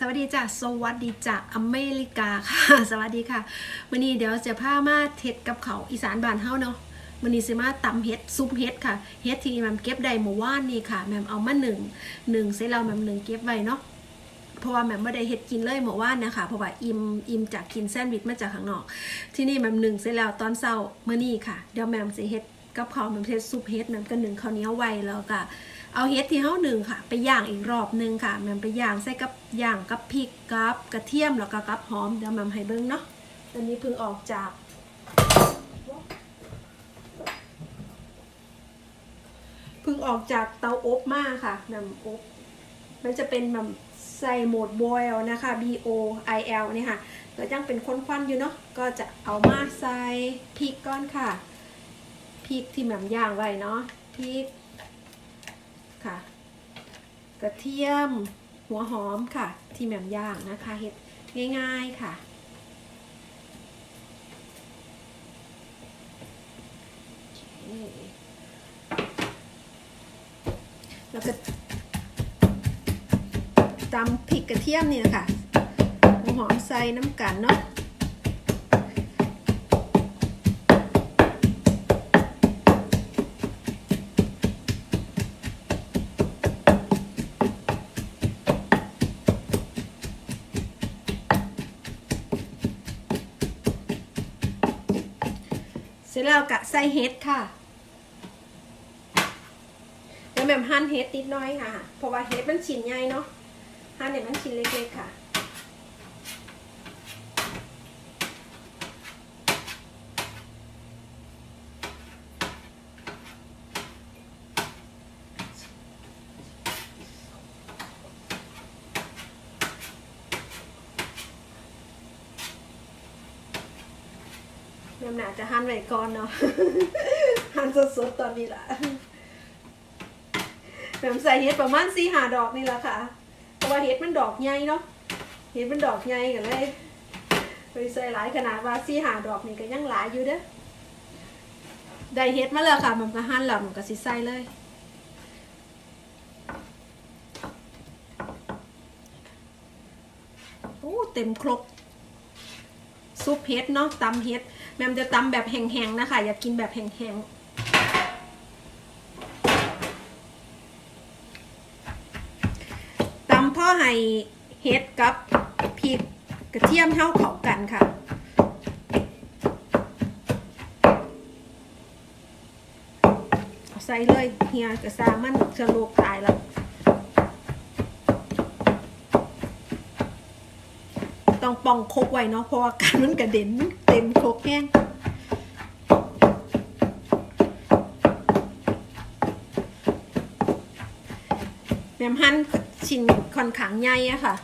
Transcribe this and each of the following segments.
สวัสดีจ้ะสวัสดีจ้ะอเมริกาค่ะ สวัสดีค่ะวันนี้เดี๋ยวจะพามาเท็ดกับเขาอีสานบ้านเฮาเนาะวันนี้สิมาตำเฮ็ดซุปเฮ็ดค่ะเฮ็ดที่แม่มเก็บได้เมื่อวานนี่ค่ะแม่มเอามาหนึ่งหนึ่งเสร็จแล้วแม่มหนึ่งเก็บไว้เนาะเพราะว่าแม่มไม่ได้เฮ็ดกินเลยเมื่อวานนะคะเพราะว่าอิ่มอิ่มจากกินแซนด์วิชมาจากข้างนอก ที่นี่แม่มหนึ่งเสร็จแล้วตอนเช้าเมื่อนี้ค่ะเดี๋ยวแม่มสิเฮ็ด กับข้าวม่มเฮ็ดซุปเฮ็ดแม่มก็หนึ่งข้าวเหนียวไว้แล้วก็เอาเฮ็ดที่เฮาหนึ่งค่ะ ไปย่างอีกรอบหนึ่งค่ะ มันไปย่างใส่กับย่างกับพริกกับกระเทียมแล้วก็กับหอมเดี๋ยวมันให้เบิ่งเนาะตอนนี้เพิ่งออกจากเพิ่งออกจากเตาอบมาค่ะน้ำอบมันจะเป็นแบบใส่โหมด boil นะคะ B O I L นี่ค่ะก็ยังเป็นควันอยู่เนาะก็จะเอามาใส่พริกก้อนค่ะ พริกที่แหม่มย่างไว้เนาะพริกค่ะ กระเทียมหัวหอมค่ะ ที่แหม่มย่างนะคะเห็ดง่ายๆค่ะ แล้วก็ตำพริกกระเทียมนี่นะคะหัวหอมใส่น้ำกันเนาะ ร็จแล้วกะใส่เห็ดค่ะแล้วแม่หั่นเห็ดนิดน้อยค่ะ เพราะว่าเห็ดมันชิ้นใหญ่เนาะหั่นเนี่ยมันชิ้นเล็กๆค่ะ แม่มน่าจะหั่นไว้ก่อนเนาะ หั่นสดๆตอนนี้ล่ะแม่มใส่เห็ดประมาณสี่หาดอกนี่แหละค่ะ เพราะว่าเห็ดมันดอกใหญ่เนาะ เห็ดมันดอกใหญ่กันเลยไปใส่หลายขนาดว่าสี่หาดอกนี่ก็ยังหลายอยู่เด้อ ได้เห็ดมาแล้วค่ะ มันก็หั่นแล้วมันก็สิใส่เลยโอ้เต็มครก ซุปเฮ็ดเนาะตำเฮ็ดแมมจะตำแบบแห้งๆนะคะ อยากกินแบบแห้งๆพ่อให้เฮ็ดกับพริกกระเทียมเท่าเขากันค่ะ เอาใส่เลยเฮียกระซามันเชื้อโรคตายแล้ว ต้องป้องคกไว้เนาะเพราะว่าการมันกระเด็นเต็มคกแห้งแมมหั่นชิ้นค่อนข้างใหญ่อะค่ะ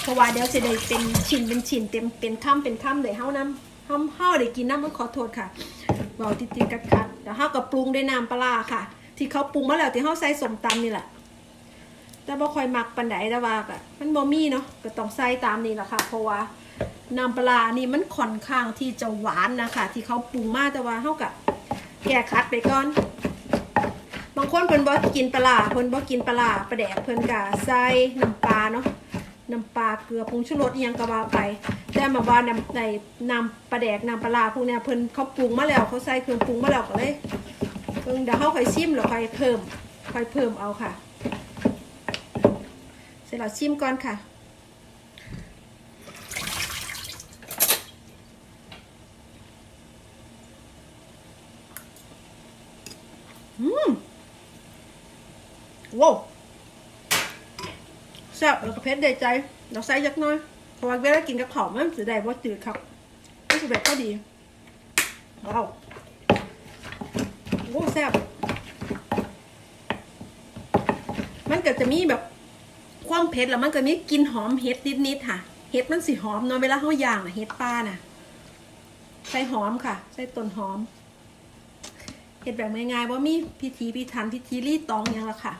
เพราะว่าเดี๋ยวจะได้เป็นชิ้นเป็นชิ้นเต็มเป็นข้ามเป็นข้ามเลยเฮาน้ำเฮาเฮาได้กินน้ำมันขอโทษค่ะเบาติดๆกัดกัดๆแล้วเฮากับปรุงด้วยน้ำปลาร้าค่ะ ที่เขาปรุงมาแล้วที่เฮาใส่สมตำนี่แหละ แต่บ่ค่อยมักปันไดแต่ว่าก็มันบ่มีเนาะก็ต้องใส่ตามนี้แหละค่ะ เพราะว่าน้ำปลานี่มันค่อนข้างที่จะหวานนะคะ ที่เขาปรุงมาแต่ว่าเฮาก็แก้คัดไปก่อน บางคนเพิ่นบ่กินปลาเพิ่นบ่กินปลาปลาแดกเพิ่นก็ใส่น้ำปลาเนาะน้ำปลาเกลือผงชูรสอิหยังก็ว่าไป แต่มาว่าน้ำในน้ำปลาแดกน้ำปลาร้าพวกเนี้ยเพิ่นเขาปรุงมาแล้วเขาใส่เครื่องปรุงมาแล้วก็เลยเพิ่นเดี๋ยวเฮาค่อยชิมแล้วค่อยเพิ่มค่อยเพิ่มเอาค่ะ เสร็จแล้วชิมก่อนค่ะ อืมว้าวแซ่บแล้วก็เผ็ดได้ใจ เราใส่ยักน้อย เพราะว่าเวลากินกับข้าวมันจะได้ว่าจืดครับก็จะแบบก็ดี ว้าวโอ้แซ่บมันก็จะมีแบบ ความเผ็ดแล้วมันก็มีกลินหอมเห็ดนิดๆค่ะ เห็ดมันสิหอมเนาะเวลาเขาย่างนะเห็ดป้าน่ะ ใส่หอมค่ะ ใส่ต้นหอม เห็ดแบบง่ายๆว่ามีพิธีพิธันพิธีรีตองอยังละค่ะ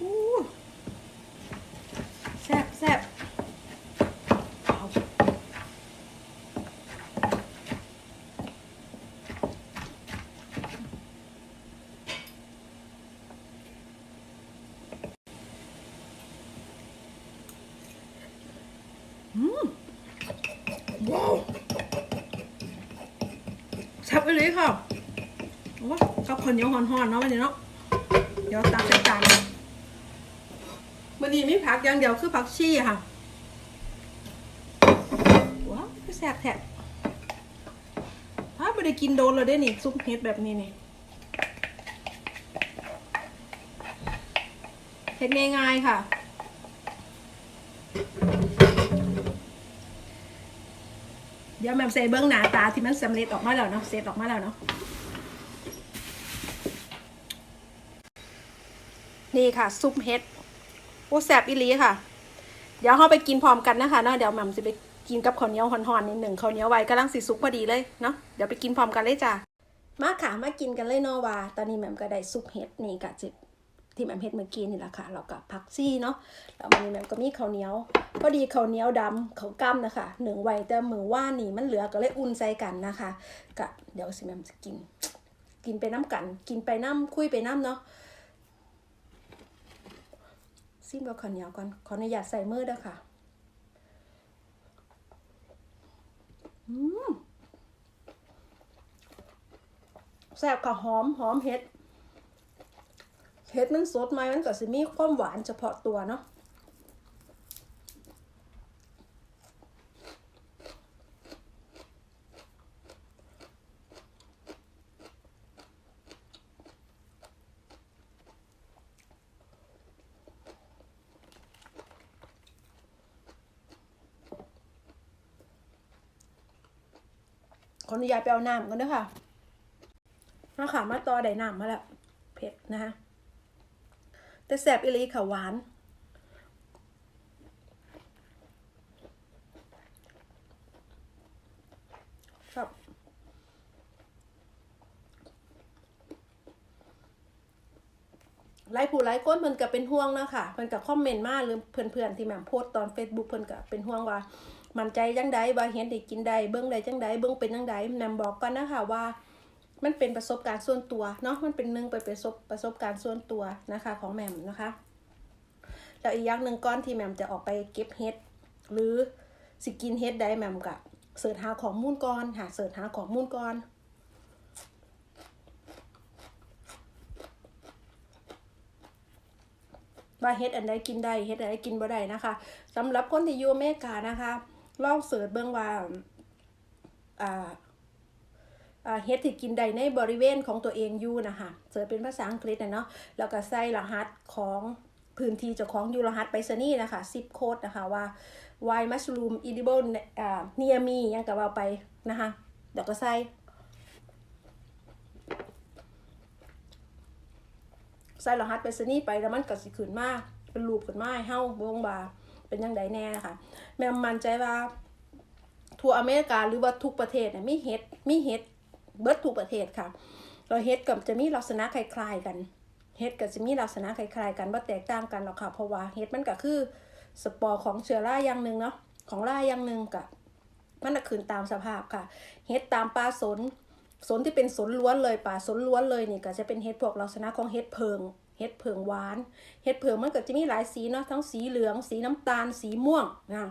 อู้แซ่บแซ่บเอา ไปเลยค่ะโอ้กับคนเหนียวห่อนๆเนาะวันนี้เนาะเดี๋ยวตักใส่จานวันนี้มีผักอย่างเดียวคือผักชีค่ะว้าวแซ่บแท้ถ้าไม่ได้กินโดนเลยได้นี่ซุปเฮ็ดแบบนี้นี่เฮ็ดง่ายๆค่ะ เดี๋ยวแม่ใส่เบื้องหน้าตาที่มันสำเร็จออกมาแล้วเนาะเสร็จออกมาแล้วเนาะนี่ค่ะ ซุปเฮ็ดโอ้แสบอีลีค่ะ เดี๋ยวเราไปกินพร้อมกันนะคะเนาะเดี๋ยวแม่จะไปกินกับข้าวเหนียวห่อนๆนิดหนึ่งข้าวเหนียวไว้กำลังสิสุกพอดีเลยเนาะเดี๋ยวไปกินพร้อมกันเลยจ้ะมาค่ะมากินกันเลยเนาะว่า ตอนนี้แม่ก็ได้ซุปเฮ็ดนี่กะจิ ที่แม่เฮ็ดเมื่อกี้นี่แหละค่ะแล้วก็ผักซี่เนาะแล้วมันนี้แม่ก็มีข้าวเหนียวพอดีข้าวเหนียวดำข้าวกั้มนะคะหนึ่งไว้แต่มือว่านี่มันเหลือก็เลยอุ่นใส่กันนะคะกะเดี๋ยวสิแม่จะกิน กินไปน้ำกัน กินไปน้ำคุยไปน้ำเนาะซิมกับข้าวเหนียวก่อนขออนุญาตใส่มือด้อค่ะอืมแซ่บค่ะหอมหอมเห็ด เห็ดมันสดไหมมันก็สิมีความหวานเฉพาะตัวเนาะขออนุญาตไปเอาน้ำกันด้วยค่ะมาค่ะ มาต่อได้น้ำมาแล้ว เผ็ดนะคะ แต่แสบอีลีค่ะหวาน ครับไลค์ผู้ไลค์ก้นเพิ่นก็เป็นห่วงนะคะเพิ่นก็คอมเมนต์มาหรือเพื่อนๆที่แม่โพสต์ตอน Facebook เพิ่นก็เป็นห่วงว่า มันใจจังใดว่าเห็นได้กินได้เบิ่งได้จังใดเบิ่งเป็นจังใดแม่บอกก่อนนะคะว่า มันเป็นประสบการณ์ส่วนตัวเนาะมันเป็นหนึ่งไปประสบประสบการณ์ส่วนตัวนะคะของแหม่มนะคะแล้วอีกอย่างหนึ่งก้อนที่แหม่มจะออกไปเก็บเห็ดหรือสิกินเห็ดได้แหม่มกับเสิร์ชหาของมูลก่อนหาเสิร์ชหาของมูลก่อนว่าเฮ็ดอันใดกินได้เฮ็ดอันใดกินบ่ได้นะคะสำหรับคนที่อยู่อเมริกานะคะลองเสิร์ชเบิ่งว่าอ่า เฮ็ดที่กินได้ในบริเวณของตัวเองอยู่นะคะเสิร์ชเป็นภาษาอังกฤษนะเนาะแล้วก็ใส่รหัสของพื้นที่เจ้าของอยู่รหัสไปรษณีย์นะคะซิปโค้ดนะคะว่า why mushroom edible อ่า near me ยังกับว่าไปนะคะเดี๋ยวก็ใส่ใส่รหัสไปรษณีย์ไปแล้วมันก็สิขึ้นมาเป็นรูปขึ้นมาให้เฮาเบิ่งว่าเป็นยังไงแน่นะคะแม่มันใจว่าทั่วอเมริกาหรือว่าทุกประเทศเนี่ยมีเฮ็ดมีเฮ็ด เบิร์ดทุกประเทศค่ะเราเฮ็ดกับจะมีลักษณะคล้ายๆกันเฮ็ดกับจะมีลักษณะคล้ายๆกันว่าแตกต่างกันหรอกค่ะเพราะว่าเฮ็ดมันก็คือสปอร์ของเชื้อราอย่างหนึ่งเนาะของราอย่างหนึ่งกับมันก็ขึ้นตามสภาพค่ะเฮ็ดตามป่าสนสนที่เป็นสนล้วนเลยป่าสนล้วนเลยนี่ก็จะเป็นเห็ดพวกลักษณะของเห็ดเพิงเห็ดเพิงหวานเห็ดเพิงมันก็จะมีหลายสีเนาะทั้งสีเหลือง สีน้ำตาลสีม่วงนะ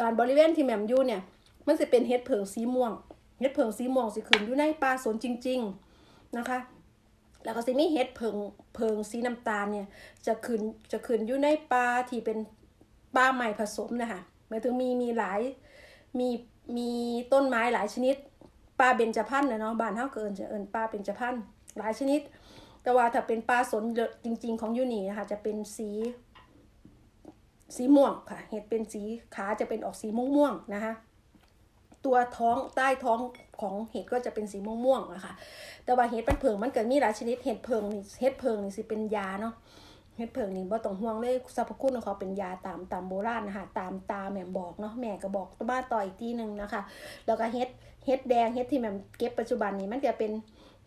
การบริเวณที่แหม่มยู่เนี่ยมันจะเป็นเห็ดเพิงสีม่วง เห็ดเพิงสีม่วงสิขึ้นอยู่ในป่าสนจริง ๆนะคะ แล้วก็สิมีเห็ดเพิงเพิงสีน้ำตาลเนี่ยจะขึ้นจะขึ้นอยู่ในป่าที่เป็นป่าใหม่ผสมนะคะหมายถึงมีมีหลายมีมีต้นไม้หลายชนิดปลาเบญจพรรณนะเนาะบ้านเฮาก็เอิ้นจะเอิ้นปลาเบญจพรรณหลายชนิด แต่ว่าถ้าเป็นปลาสนจริง ๆ ของยูนี่นะคะจะเป็นสีสีม่วงค่ะ เห็ดเป็นสีขาจะเป็นออกสีม่วงๆนะคะ ตัวท้องใต้ท้องของเห็ดก็จะเป็นสีม่วงๆนะคะแต่ว่าเห็ดเป็นเพิงมันเกิดมีหลายชนิดเห็ดเพิงนี่เห็ดเพิงนี่สิเป็นยาเนาะเห็ดเพิงนี่บ่ต้องห่วงเลยสรรพคุณของเขาเป็นยาตามตามโบราณนะคะตามตาแม่บอกเนาะแม่ก็บอกบ้านต่ออีกทีหนึ่งนะคะ แล้วก็เห็ดเห็ดแดงเห็ดที่แม่เก็บปัจจุบันนี้มันจะเป็น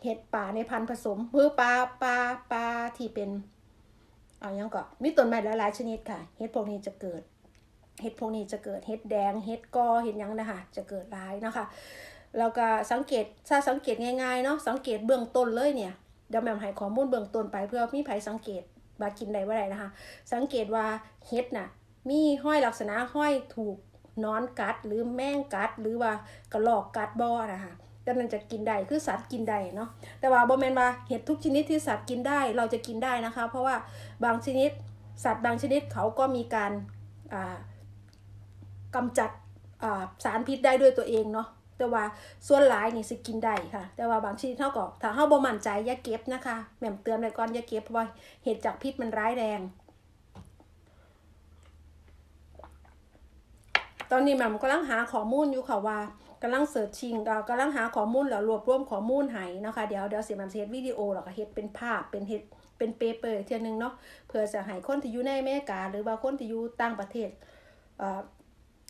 เห็ดป่าในพันธุ์ผสมเพื่อปลาปลาปลาที่เป็นเอายังก็มีต้นไม้หลายๆชนิดค่ะ เห็ดพวกนี้จะเกิด เห็ดพวกนี้จะเกิดเห็ดแดงเห็ดกอเห็ดยังนะคะจะเกิดหลายนะคะแล้วก็สังเกตถ้าสังเกตง่ายๆเนาะสังเกตเบื้องต้นเลยเนี่ยเดี๋ยวแม่ให้ข้อมูลเบื้องต้นไปเพื่อมีไผสังเกตบากินได้ว่าไรนะคะ สังเกตว่าเห็ดน่ะมีห้อยลักษณะห้อยถูกนอนกัดหรือแมงกัดหรือว่ากระหลอกกัดบ่อนะคะแต่มันจะกินได้คือสัตว์กินได้เนาะแต่ว่าบ่แมนว่าเห็ดทุกชนิดที่สัตว์กินได้เราจะกินได้นะคะ เพราะว่าบางชนิดสัตว์บางชนิดเขาก็มีการอ่า กำจัดสารพิษได้ด้วยตัวเองเนาะแต่ว่าส่วนหลายนี่สิกินได้ค่ะ แต่ว่าบางชนิดเท่ากับถ้าเฮาบ่มั่นใจอย่าเก็บนะคะแหม่มเตือนไว้ก่อนอย่าเก็บเพราะว่าเห็ดจากพิษมันร้ายแรง ตอนนี้แหม่มกำลังหาข้อมูลอยู่ค่ะว่ากำลังเสิร์ชชิงอ่ากำลังหาข้อมูลแล้วรวบรวมข้อมูลให้นะคะเดี๋ยวเดี๋ยวเสียแหม่มเฮ็ดวิดีโอแล้วก็เฮ็ดเป็นภาพเป็นเฮ็ดเป็นเปเปอร์เทียนึงเนาะเพื่อจะให้คนที่อยู่ในอเมริกา หรือว่าคนที่อยู่ต่างประเทศเอ่อ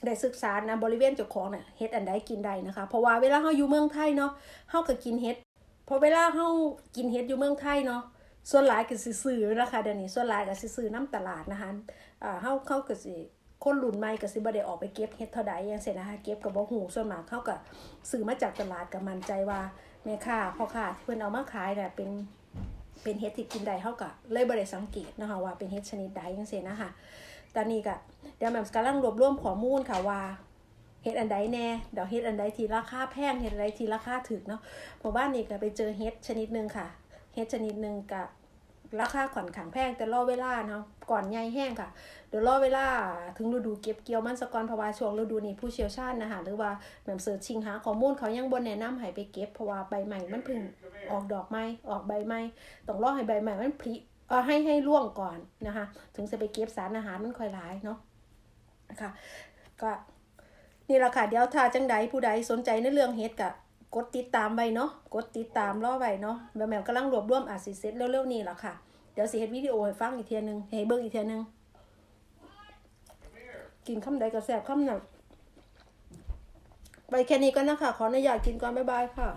ได้ศึกษานะบริเวณเจ้าของเนี่ยเฮ็ดอันใดกินได้นะคะ เพราะว่าเวลาเฮาอยู่เมืองไทยเนาะเฮาก็กินเฮ็ดพอเวลาเฮากินเฮ็ดอยู่เมืองไทยเนาะส่วนหลายก็สิซื้อนะคะเดี๋ยวนี้ส่วนหลายก็สิซื้อน้ำตลาดนะคะอ่าเฮาเขาก็สิคนรุ่นใหม่ก็สิบ่ได้ออกไปเก็บเฮ็ดเท่าใดจังซี่นะคะเก็บก็บ่ฮู้ส่วนมากเขาก็ซื้อมาจากตลาดก็มั่นใจว่าแม่ค้าพ่อค้าเพิ่นเอามาขายน่ะเป็นเป็นเฮ็ดที่กินได้เฮาก็เลยบ่ได้สังเกตนะคะว่าเป็นเฮ็ดชนิดใดจังซี่นะคะ ตอนนี้ก็เดี๋ยวแหม่มกำลังรวบรวมข้อมูลค่ะว่าเฮ็ดอันใดแน่เดี๋ยวเฮ็ดอันใดทีราคาแพงเฮ็ดอันใดทีราคาถูกเนาะหมู่บ้านนี้ก็ไปเจอเฮ็ดชนิดหนึงค่ะเฮ็ดชนิดหนึงก็ราคาค่อนข้างแพงแต่รอเวลาเนาะก่อนใหญ่แห้งค่ะ เดี๋ยวรอเวลาถึงฤดูเก็บเกี่ยวมันสกอนเพราว่าช่วงฤดูนี้ผู้เชี่ยวชาญนะคะหรือว่าแบบเสิร์ชชิงหาข้อมูลเขายังบนแนะนำให้ไปเก็บเพราะว่าใบใหม่มันเพิ่งออกดอกไม้ออกใบใหม่ต้องรอให้ใบใหม่มันผลิ ให้ให้ร่วงก่อนนะคะ ถึงจะไปเก็บสารอาหารมันค่อยหลายเนาะนะคะก็นี่แหละค่ะเดี๋ยวถ้าจังใดผู้ใดสนใจในเรื่องเฮ็ดกะกดติดตามไว้เนาะกดติดตามรอไว้เนาะแม่แม่กำลังรวบรวมอาจสิเสร็จเร็วๆนี้แหละค่ะเดี๋ยวสิเฮ็ดวิดีโอให้ฟังอีกเทียหนึงให้เบิ่งอีกเทียหนึงกินคำใดก็แซ่บคำหนักไปแค่นี้ก็นะคะขออนุญาตกินก่อนบ๊ายบายค่ะ